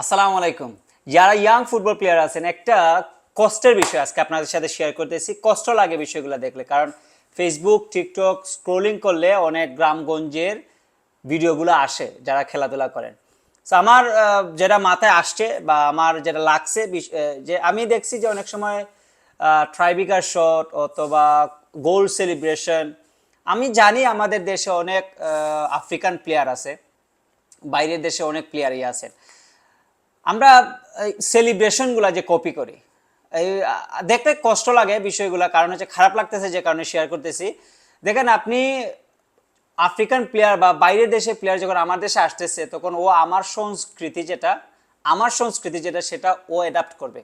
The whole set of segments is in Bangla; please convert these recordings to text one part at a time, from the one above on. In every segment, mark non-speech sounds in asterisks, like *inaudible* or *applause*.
আসসালামু আলাইকুম। যারা ইয়াং ফুটবল প্লেয়ার আছেন, একটা কষ্টের বিষয় আজকে আপনাদের সাথে শেয়ার করতেছি কষ্ট লাগে বিষয়গুলো দেখলে, কারণ ফেসবুক টিকটক স্ক্রোলিং করলে অনেক গ্রামগঞ্জের ভিডিওগুলো আসে, যারা খেলাধুলা করেন। তো আমার যেটা মাথায় আসছে বা আমার যেটা লাগছে যে আমি দেখছি যে অনেক সময় ট্রাইবিকার শট অথবা গোল সেলিব্রেশন আমি জানি আমাদের দেশে অনেক আফ্রিকান প্লেয়ার আছে, বাইরের দেশে অনেক প্লেয়ারই আছেন। আমরা সেলিব্রেশনগুলো যে কপি করি, এই দেখতে কষ্ট লাগে বিষয়গুলো, কারণ হচ্ছে খারাপ লাগতেছে যে কারণে শেয়ার করতেছি। দেখেন আপনি আফ্রিকান প্লেয়ার বা বাইরের দেশের প্লেয়ার যখন আমার দেশে আসতেছে, তখন ও আমার সংস্কৃতি যেটা, আমার সংস্কৃতি যেটা, সেটা ও অ্যাডাপ্ট করবে।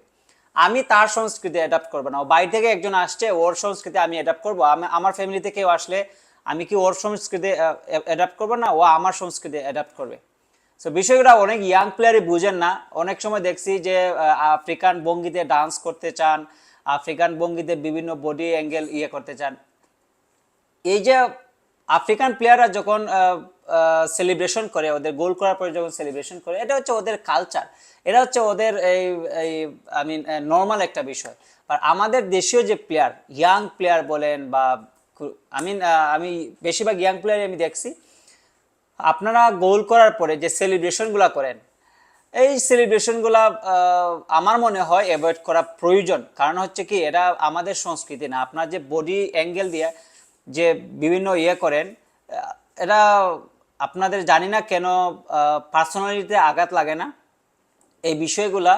আমি তার সংস্কৃতি অ্যাডাপ্ট করব না। ও বাইরে থেকে একজন আসছে, ওর সংস্কৃতি আমি অ্যাডাপ্ট করব। আমি, আমার ফ্যামিলিতে কেউ আসলে আমি কি ওর সংস্কৃতি অ্যাডাপ্ট করব না? ও আমার সংস্কৃতি অ্যাডাপ্ট করবে। সো বিষয়গুলো অনেক ইয়াং প্লেয়ারই বুঝেন না। অনেক সময় দেখছি যে আফ্রিকান ভঙ্গিতে ডান্স করতে চান আফ্রিকান ভঙ্গিতে বিভিন্ন বডি অ্যাঙ্গেল ইয়ে করতে চান। এই যে আফ্রিকান প্লেয়াররা যখন সেলিব্রেশন করে, ওদের গোল করার পরে যখন সেলিব্রেশন করে, এটা হচ্ছে ওদের কালচার এটা হচ্ছে ওদের এই আই মিন নর্মাল একটা বিষয়। আর আমাদের দেশীয় যে প্লেয়ার ইয়াং প্লেয়ার বলেন বা আই মিন আমি বেশিরভাগ ইয়াং প্লেয়ার আমি দেখছি। আপনারা গোল করার পরে যে সেলিব্রেশনগুলো করেন, এই সেলিব্রেশনগুলো আমার মনে হয় অ্যাভয়েড করা প্রয়োজন। কারণ হচ্ছে কি এটা আমাদের সংস্কৃতি না। আপনার যে বডি অ্যাঙ্গেল দিয়ে যে বিভিন্ন ইয়ে করেন এটা আপনাদের জানি না কেন পার্সোনালিটিতে আঘাত লাগে না। এই বিষয়গুলা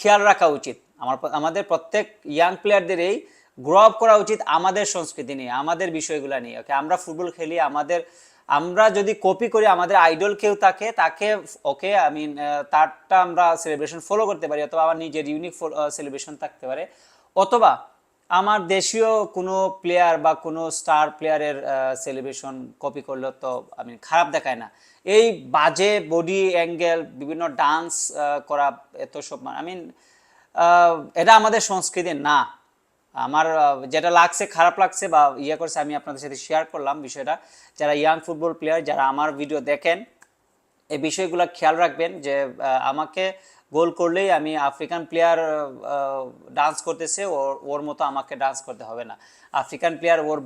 খেয়াল রাখা উচিত। আমার আমাদের প্রত্যেক ইয়াং প্লেয়ারদেরই গ্রো আপ করা উচিত আমাদের সংস্কৃতি নিয়ে, আমাদের বিষয়গুলো নিয়ে। ওকে আমরা ফুটবল খেলি, আমাদের, আমরা যদি কপি করি, আমাদের আইডল কেউ থাকে তাকে ওকে আই মিন তারটা আমরা সেলিব্রেশন ফলো করতে পারি, অথবা আমার নিজের ইউনিক সেলিব্রেশন থাকতে পারে। অথবা আমার দেশীয় কোনো প্লেয়ার বা কোনো স্টার প্লেয়ারের সেলিব্রেশন কপি করলে তো আমি খারাপ দেখায় না। এই বাজে বডি অ্যাঙ্গেল বিভিন্ন ডান্স করা এত সব আই মিন এটা আমাদের সংস্কৃতি না। আমার যেটা লাগছে, খারাপ লাগছে বা ইয়ে করছে, আমি আপনাদের সাথে শেয়ার করলাম বিষয়টা। যারা ইয়াং ফুটবল প্লেয়ার যারা আমার ভিডিও দেখেন, এই বিষয়গুলো খেয়াল রাখবেন যে আমাকে গোল করলেই আমি আফ্রিকান প্লেয়ার ডান্স করতেছে ওর ওর মতো আমাকে ডান্স করতে হবে না। আফ্রিকান প্লেয়ার ওর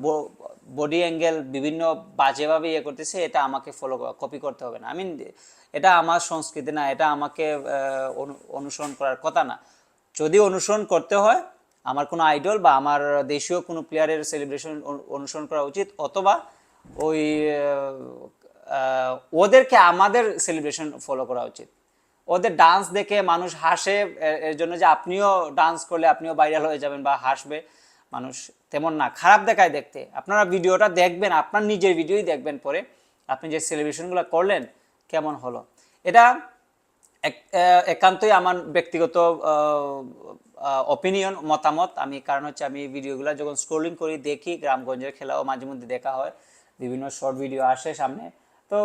বডি অ্যাঙ্গেল বিভিন্ন বাজেভাবে ইয়ে করতেছে, এটা আমাকে ফলো কপি করতে হবে না। আমি এটা আমার সংস্কৃতি না, এটা আমাকে অনু- অনুসরণ করার কথা না। যদি অনুসরণ করতে হয় আমার কোনো আইডল বা আমার দেশীয় কোনো প্লেয়ারের সেলিব্রেশন অনুসরণ করা উচিত, অথবা ওই ওদেরকে আমাদের সেলিব্রেশন ফলো করা উচিত। ওদের ডান্স দেখে মানুষ হাসে এর- জন্য যে আপনিও ডান্স করলে আপনিও ভাইরাল হয়ে যাবেন বা হাসবে, মানুষ তেমন না। খারাপ দেখায় দেখতে। আপনারা ভিডিওটা দেখবেন, আপনার নিজের ভিডিওই দেখবেন পরে। আপনি যে সেলিব্রেশনগুলো করলেন, কেমন হলো? এটা এক- একান্তই আমার ব্যক্তিগত অপিনিয়ন মতামত। আমি, কারণ হচ্ছে আমি ভিডিওগুলো যখন স্ক্রোলিং করি, দেখি গ্রামগঞ্জের খেলাও মাঝে মধ্যে দেখা হয়। বিভিন্ন শর্ট ভিডিও আসে সামনে। তো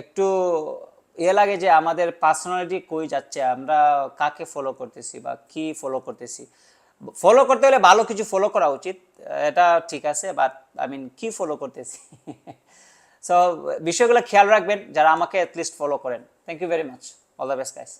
একটু ইয়ে লাগে যে আমাদের পার্সোনালিটি কই যাচ্ছে, আমরা কাকে ফলো করতেছি বা কি ফলো করতেছি। ফলো করতে হলে ভালো কিছু ফলো করা উচিত, এটা ঠিক আছে বাট আই মিন কি ফলো করতেছি? *laughs* সো বিষয়গুলো খেয়াল রাখবেন, যারা আমাকে অ্যাটলিস্ট ফলো করেন। Thank you very much all the best guys